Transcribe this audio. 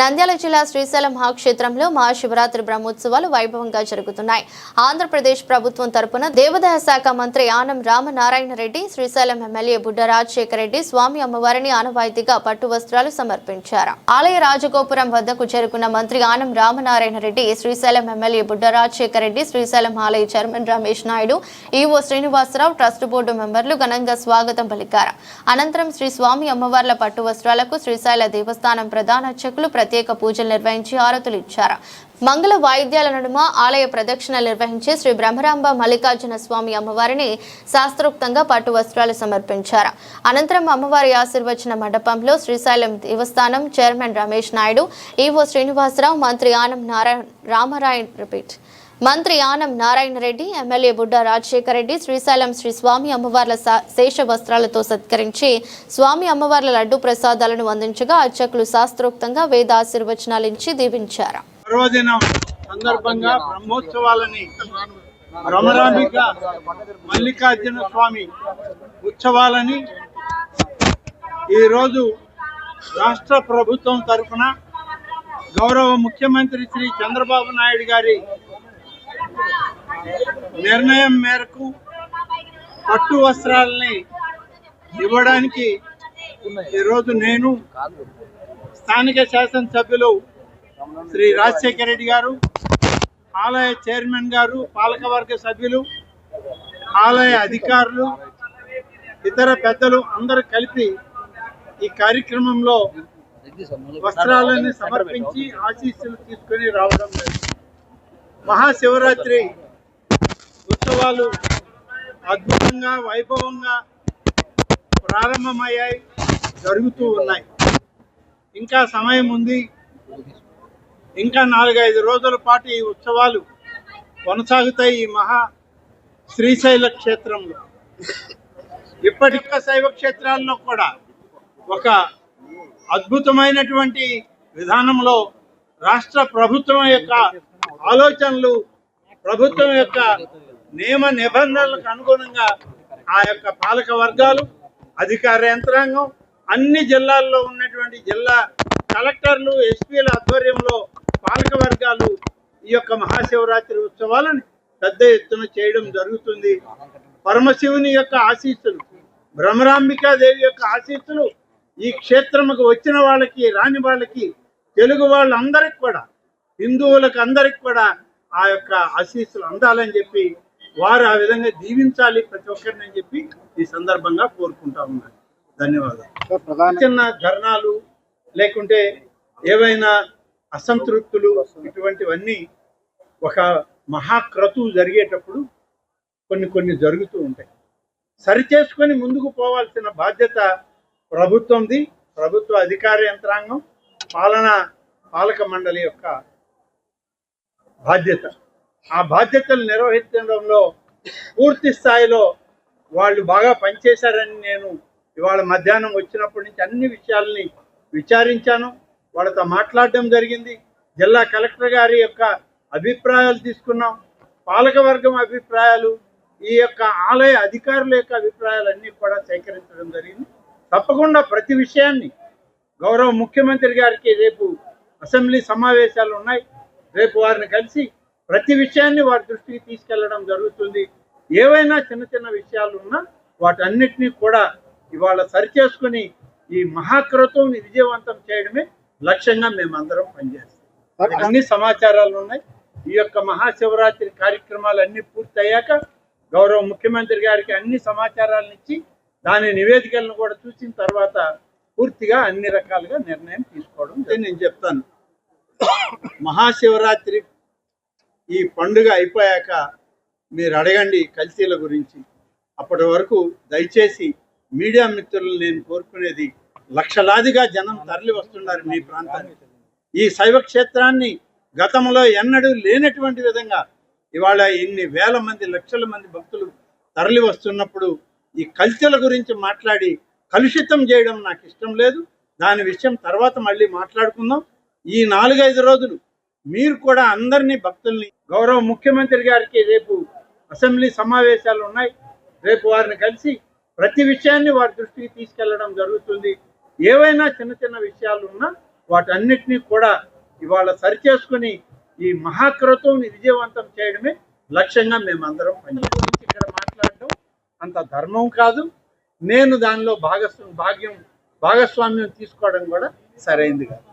నంద్యాల జిల్లా శ్రీశైలం మహాక్షేత్రంలో మహాశివరాత్రి బ్రహ్మోత్సవాలు వైభవంగా జరుగుతున్నాయి. ఆంధ్రప్రదేశ్ ప్రభుత్వం తరపున దేవాదాయ శాఖ మంత్రి ఆనం రామనారాయణ రెడ్డి శ్రీశైలం ఎమ్మెల్యే బుడ్డ రాజశేఖర రెడ్డి స్వామి అమ్మవారిని ఆనవాయితీగా పట్టు వస్త్రాలు సమర్పించారు. ఆలయ రాజగోపురం వద్దకు చేరుకున్న మంత్రి ఆనం రామనారాయణ రెడ్డి శ్రీశైలం ఎమ్మెల్యే బుడ్డ రాజశేఖర రెడ్డి శ్రీశైలం ఆలయ chairman Ramesh Naidu EO Srinivasarao trust board మెంబర్లు ఘనంగా స్వాగతం పలికారు. అనంతరం శ్రీ స్వామి అమ్మవార్ల పట్టు వస్త్రాలకు శ్రీశైల దేవస్థానం ప్రధాన అర్చకులు ప్రత్యేక పూజలు నిర్వహించి హారతులు ఇచ్చారు. మంగళ వాయిద్యాల నడుమ ఆలయ ప్రదక్షిణ నిర్వహించి శ్రీ బ్రహ్మరాంబ మల్లికార్జున స్వామి అమ్మవారిని శాస్త్రోక్తంగా పట్టు వస్త్రాలు సమర్పించారు. అనంతరం అమ్మవారి ఆశీర్వచన మండపంలో శ్రీశైలం దేవస్థానం చైర్మన్ రమేష్ నాయుడు ఈవో శ్రీనివాసరావు మంత్రి ఆనం నారాయణ రామరాయణ రిపీట్ మంత్రి ఆనం నారాయణ రెడ్డి ఎమ్మెల్యే బుడ్డ రాజశేఖర రెడ్డి శ్రీశైలం శ్రీ స్వామి అమ్మవార్ల శేష వస్త్రాలతో సత్కరించి స్వామి అమ్మవార్ల లడ్డు ప్రసాదాలను అందించగా అర్చకులు శాస్త్రోక్తంగా వేద ఆశీర్వచనాలు ఇచ్చి దీవించారు సందర్భంగా బ్రహ్మోత్సవాలని భ్రమరాంబిక మల్లికార్జున స్వామి ఉత్సవాలని ఈరోజు రాష్ట్ర ప్రభుత్వం తరఫున గౌరవ ముఖ్యమంత్రి శ్రీ చంద్రబాబు నాయుడు గారి నిర్ణయం మేరకు పట్టు వస్త్రాలని ఇవ్వడానికి ఈరోజు నేను స్థానిక శాసనసభ్యులు శ్రీ రాజశేఖర రెడ్డి గారు ఆలయ చైర్మన్ గారు పాలకవర్గ సభ్యులు ఆలయ అధికారులు ఇతర పెద్దలు అందరూ కలిపి ఈ కార్యక్రమంలో వస్త్రాలను సమర్పించి ఆశీస్సులు తీసుకుని రావడం లేదు. మహాశివరాత్రి ఉత్సవాలు అద్భుతంగా వైభవంగా ప్రారంభమయ్యాయి జరుగుతూ ఉన్నాయి. ఇంకా సమయం ఉంది. ఇంకా నాలుగైదు రోజుల పాటు ఈ ఉత్సవాలు కొనసాగుతాయి ఈ మహా శ్రీశైల క్షేత్రంలో. ఇప్పటిక శైవ క్షేత్రాల్లో కూడా ఒక అద్భుతమైనటువంటి విధానంలో రాష్ట్ర ప్రభుత్వం యొక్క ఆలోచనలు ప్రభుత్వం యొక్క నియమ నిబంధనలకు అనుగుణంగా ఆ యొక్క పాలక వర్గాలు అధికార యంత్రాంగం అన్ని జిల్లాల్లో ఉన్నటువంటి జిల్లా కలెక్టర్లు ఎస్పీల ఆధ్వర్యంలో పాలక వర్గాలు ఈ యొక్క మహాశివరాత్రి ఉత్సవాలను పెద్ద ఎత్తున చేయడం జరుగుతుంది. పరమశివుని యొక్క ఆశీస్సులు భ్రమరాంబికాదేవి యొక్క ఆశీస్సులు ఈ క్షేత్రముకు వచ్చిన వాళ్ళకి రాని వాళ్ళకి తెలుగు వాళ్ళందరికి కూడా హిందువులకు అందరికి కూడా ఆ యొక్క ఆశీస్సులు అందాలని చెప్పి వారు ఆ విధంగా దీవించాలి ప్రతి ఒక్కరిని అని చెప్పి ఈ సందర్భంగా కోరుకుంటా ఉన్నాను. ధన్యవాదాలు. చిన్న ధర్నాలు లేకుంటే ఏవైనా అసంతృప్తులు ఇటువంటివన్నీ ఒక మహాక్రతువు జరిగేటప్పుడు కొన్ని కొన్ని జరుగుతూ ఉంటాయి. సరిచేసుకొని ముందుకు పోవాల్సిన బాధ్యత ప్రభుత్వంది. ప్రభుత్వ అధికార యంత్రాంగం పాలన పాలక మండలి యొక్క బాధ్యత. ఆ బాధ్యతలు నిర్వహించడంలో పూర్తి స్థాయిలో వాళ్ళు బాగా పనిచేశారని నేను ఇవాళ మధ్యాహ్నం వచ్చినప్పటి నుంచి అన్ని విషయాల్ని విచారించాను. వాళ్ళతో మాట్లాడడం జరిగింది. జిల్లా కలెక్టర్ గారి యొక్క అభిప్రాయాలు తీసుకున్నాం. పాలకవర్గం అభిప్రాయాలు ఈ యొక్క ఆలయ అధికారుల యొక్క అభిప్రాయాలన్నీ కూడా సేకరించడం జరిగింది. తప్పకుండా ప్రతి విషయాన్ని గౌరవ ముఖ్యమంత్రి గారికి రేపు అసెంబ్లీ సమావేశాలు ఉన్నాయి. రేపు వారిని కలిసి ప్రతి విషయాన్ని వారి దృష్టికి తీసుకెళ్ళడం జరుగుతుంది. ఏవైనా చిన్న చిన్న విషయాలు ఉన్నా వాటన్నిటినీ కూడా ఇవాళ సరిచేసుకుని ఈ మహాక్రతువుని విజయవంతం చేయడమే లక్ష్యంగా మేమందరం పనిచేస్తాం. అన్ని సమాచారాలు ఉన్నాయి. ఈ యొక్క మహాశివరాత్రి కార్యక్రమాలు అన్ని పూర్తయ్యాక గౌరవ ముఖ్యమంత్రి గారికి అన్ని సమాచారాలను ఇచ్చి దాని నివేదికలను కూడా చూసిన తర్వాత పూర్తిగా అన్ని రకాలుగా నిర్ణయం తీసుకోవడం నేను చెప్తాను. మహాశివరాత్రి ఈ పండుగ అయిపోయాక మీరు అడగండి కల్తీల గురించి. అప్పటి వరకు దయచేసి మీడియా మిత్రులు నేను కోరుకునేది లక్షలాదిగా జనం తరలి వస్తున్నారు మీ ప్రాంతానికి. ఈ శైవ క్షేత్రాన్ని గతంలో ఎన్నడూ లేనటువంటి విధంగా ఇవాళ ఇన్ని వేల మంది లక్షల మంది భక్తులు తరలి వస్తున్నప్పుడు ఈ కల్తీల గురించి మాట్లాడి కలుషితం చేయడం నాకు ఇష్టం లేదు. దాని విషయం తర్వాత మళ్ళీ మాట్లాడుకుందాం. ఈ నాలుగైదు రోజులు మీరు కూడా అందరినీ భక్తుల్ని గౌరవ ముఖ్యమంత్రి గారికి రేపు అసెంబ్లీ సమావేశాలు ఉన్నాయి. రేపు వారిని కలిసి ప్రతి విషయాన్ని వారి దృష్టికి తీసుకెళ్ళడం జరుగుతుంది. ఏవైనా చిన్న చిన్న విషయాలు ఉన్నా వాటన్నిటినీ కూడా ఇవాళ సరిచేసుకుని ఈ మహాక్రతువుని విజయవంతం చేయడమే లక్ష్యంగా మేమందరం పని ఇక్కడ మాట్లాడడం అంత ధర్మం కాదు. నేను దానిలో భాగస్వ భాగ్యం భాగస్వామ్యం తీసుకోవడం కూడా సరైంది కాదు.